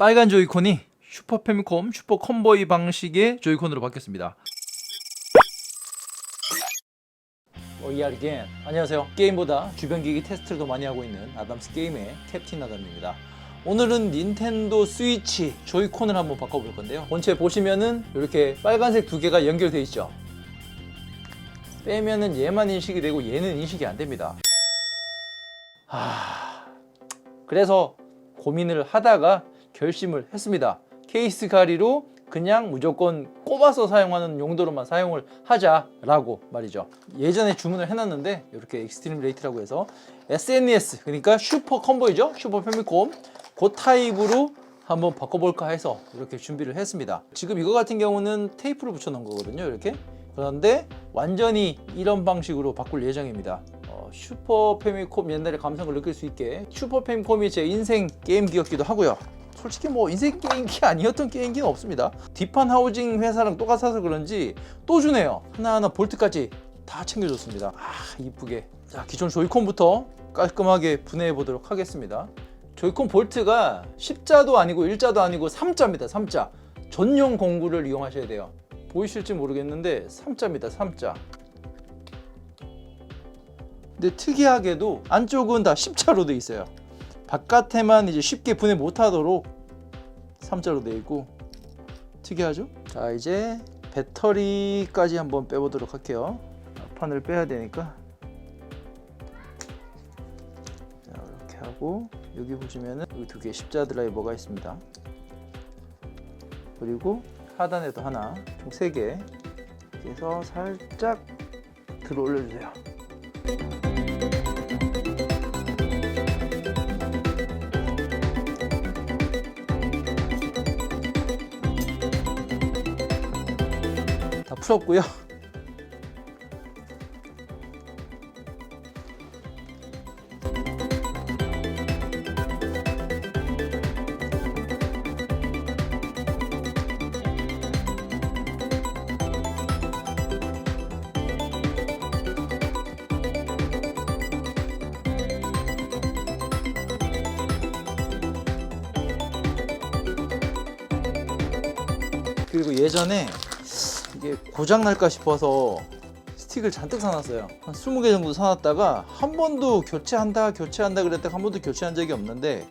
빨간 조이콘이 슈퍼 패미콤 슈퍼 컴보이 방식의 조이콘으로 바뀌었습니다. OER again. 안녕하세요. 게임보다 주변 기기 테스트를 더 많이 하고 있는 아담스 게임의 캡틴 아담입니다. 오늘은 닌텐도 스위치 조이콘을 한번 바꿔볼 건데요. 본체 보시면은 이렇게 빨간색 두 개가 연결돼 있죠. 빼면은 얘만 인식이 되고 얘는 인식이 안 됩니다. 하... 그래서 고민을 하다가 결심을 했습니다. 케이스 가리로 그냥 무조건 꼽아서 사용하는 용도로만 사용을 하자라고 말이죠. 예전에 주문을 해놨는데 이렇게 익스트림 레이트라고 해서 SNES 그러니까 슈퍼 컴보이죠. 슈퍼 패미콤 그 타입으로 한번 바꿔볼까 해서 이렇게 준비를 했습니다. 지금 이거 같은 경우는 테이프를 붙여놓은 거거든요. 이렇게 그런데 완전히 이런 방식으로 바꿀 예정입니다. 어, 슈퍼 패미콤 옛날의 감성을 느낄 수 있게 슈퍼 패미콤이 제 인생 게임 기였기도 하고요. 솔직히 뭐 인생 게임기 아니었던 게임기는 없습니다. 뒷판 하우징 회사랑 똑같아서 그런지 또 주네요. 하나하나 볼트까지 다 챙겨줬습니다. 아 이쁘게. 자 기존 조이콘부터 깔끔하게 분해해 보도록 하겠습니다. 조이콘 볼트가 10자도 아니고 1자도 아니고 3자입니다. 3자. 전용 공구를 이용하셔야 돼요. 보이실지 모르겠는데 3자입니다. 3자. 근데 특이하게도 안쪽은 다 10자로 돼 있어요. 바깥에만 이제 쉽게 분해 못하도록 3자로 되어 있고 특이하죠? 자 이제 배터리까지 한번 빼보도록 할게요. 판을 빼야 되니까 자 이렇게 하고 여기 보시면은 여기 두 개 십자 드라이버가 있습니다. 그리고 하단에도 하나 총 세 개. 그래서 살짝 들어 올려주세요. 다 풀었고요. 그리고 예전에 이게 고장 날까 싶어서 스틱을 잔뜩 사놨어요. 한 20개 정도 사놨다가 한 번도 교체한다 교체한다 그랬다가 한 번도 교체한 적이 없는데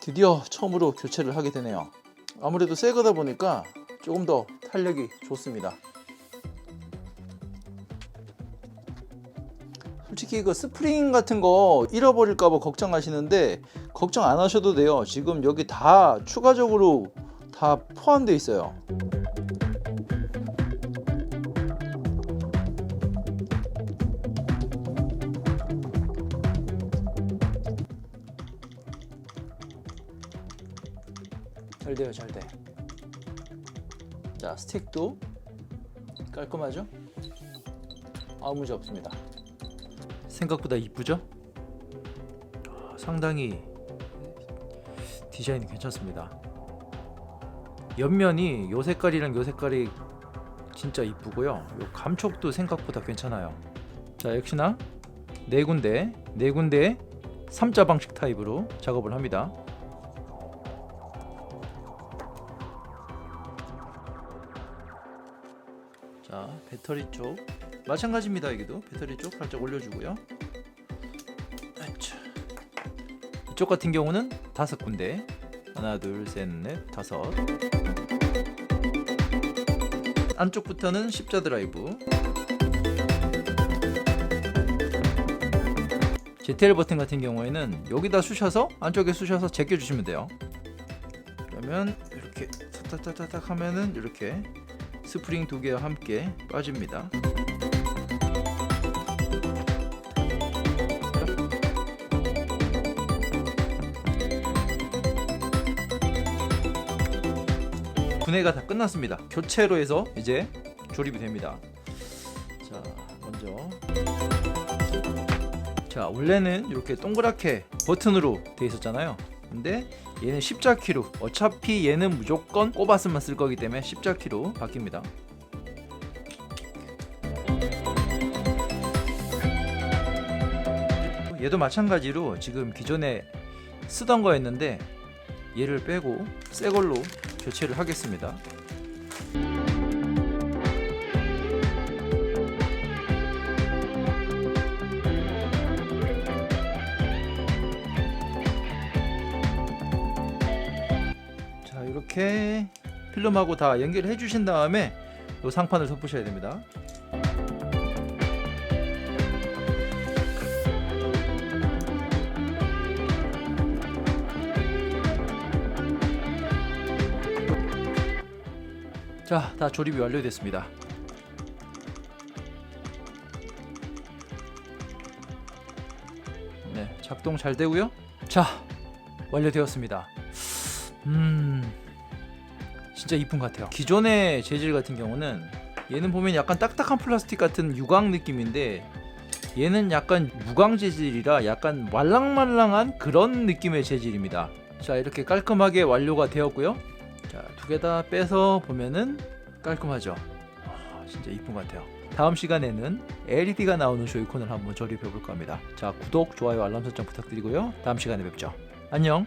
드디어 처음으로 교체를 하게 되네요. 아무래도 새 거다 보니까 조금 더 탄력이 좋습니다. 솔직히 이거 스프링 같은 거 잃어버릴까봐 걱정하시는데 걱정 안 하셔도 돼요. 지금 여기 다 추가적으로 다 포함되어 있어요. 잘 돼요, 잘 돼. 자, 스틱도 깔끔하죠? 아무 문제 없습니다. 생각보다 이쁘죠? 아, 상당히 디자인이 괜찮습니다. 옆면이 요 색깔이랑 요 색깔이 진짜 이쁘고요. 요 감촉도 생각보다 괜찮아요. 자, 역시나 네 군데, 네 군데 3자 방식 타입으로 작업을 합니다. 자, 배터리 쪽. 마찬가지입니다. 여기도. 배터리 쪽 살짝 올려주고요. 이쪽 같은 경우는 다섯 군데. 하나 둘셋넷 다섯. 안쪽부터는 십자 드라이브. ZL 버튼 같은 경우에는 여기다 쑤셔서 안쪽에 쑤셔서 제껴 주시면 돼요. 그러면 이렇게 타타타타닥 하면은 이렇게 스프링 두 개와 함께 빠집니다 분해가 다 끝났습니다. 교체로 해서 이제 조립이 됩니다. 자, 먼저 자, 원래는 이렇게 동그랗게 버튼으로 되어 있었잖아요. 근데 얘는 십자키로 어차피 얘는 무조건 꼽았으면 쓸 거기 때문에 십자키로 바뀝니다. 얘도 마찬가지로 지금 기존에 쓰던 거였는데 얘를 빼고 새 걸로 교체를 하겠습니다. 이렇게 필름하고 다 연결해 주신 다음에 이 상판을 덮으셔야 됩니다. 자, 다 조립이 완료됐습니다. 네, 작동 잘 되고요. 자, 완료되었습니다. 음, 진짜 이쁜 것 같아요. 기존의 재질 같은 경우는 얘는 보면 약간 딱딱한 플라스틱 같은 유광 느낌인데 얘는 약간 무광 재질이라 약간 말랑말랑한 그런 느낌의 재질입니다. 자, 이렇게 깔끔하게 완료가 되었고요. 자, 두 개 다 빼서 보면은 깔끔하죠. 아, 진짜 이쁜 것 같아요. 다음 시간에는 LED가 나오는 조이콘을 한번 조립해 볼까 합니다. 자, 구독, 좋아요, 알람 설정 부탁드리고요. 다음 시간에 뵙죠. 안녕.